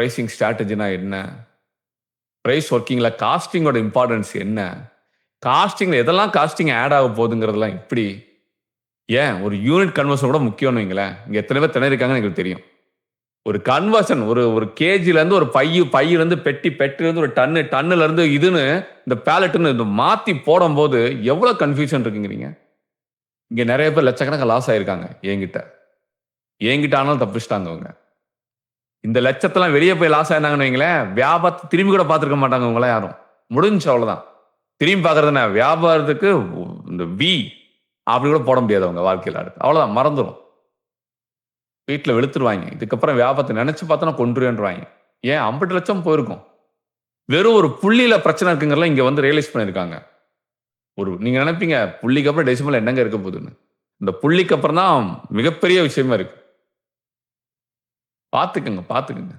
Pricing ஸ்ட்ராட்டஜினா என்ன? Price ஒர்க்கிங்கில் காஸ்டிங்கோட importance என்ன? காஸ்டிங்கில் எதெல்லாம் காஸ்டிங் ஆட் ஆக போகுதுங்கிறதெல்லாம் எப்படி ஏன்? ஒரு யூனிட் கன்வர்ஷன் கூட முக்கியம்னு வைங்களேன். இங்கே எத்தனை பேர் திணறிருக்காங்கன்னு எங்களுக்கு தெரியும். ஒரு கன்வர்ஷன் ஒரு ஒரு கேஜிலேருந்து ஒரு பையு பையிலேருந்து பெட்டி பெட்டிலேருந்து ஒரு டன்னு டன்னுலேருந்து இதுன்னு இந்த பேலட்டுன்னு இந்த மாற்றி போடும்போது எவ்வளோ கன்ஃபியூஷன் இருக்குங்கிறீங்க? இங்கே நிறைய பேர் லட்சக்கணக்காக லாஸ் ஆயிருக்காங்க என்கிட்ட. என்கிட்ட ஆனாலும் தப்பிச்சிட்டாங்க அவங்க. இந்த லட்சத்தெல்லாம் வெளியே போய் லாஸ் ஆயிருந்தாங்கன்னு வைங்களேன் வியாபாரத்தை திரும்பி கூட பார்த்துருக்க மாட்டாங்க உங்களை யாரும். முடிஞ்சு அவ்வளோதான் திரும்பி பார்க்கறதுனா வியாபாரத்துக்கு இந்த வி அப்படி கூட போட முடியாது அவங்க வாழ்க்கையில் அடுத்து. அவ்வளோதான் மறந்துடும் வீட்டில் வெளுத்துருவாங்க. இதுக்கப்புறம் வியாபாரத்தை நினச்சி பார்த்தோன்னா கொண்டுருவேன்றாங்க ஏன்? ஐம்பது லட்சம் போயிருக்கும். வெறும் ஒரு புள்ளியில் பிரச்சனை இருக்குங்கிறலாம் இங்கே வந்து ரியலைஸ் பண்ணியிருக்காங்க. ஒரு நீங்கள் நினைப்பீங்க புள்ளிக்கு அப்புறம் டெசிமல் என்னங்க இருக்க போகுதுன்னு. இந்த புள்ளிக்கு அப்புறம் தான் மிகப்பெரிய விஷயமா இருக்குது பார்த்துக்கங்க பார்த்துக்குங்க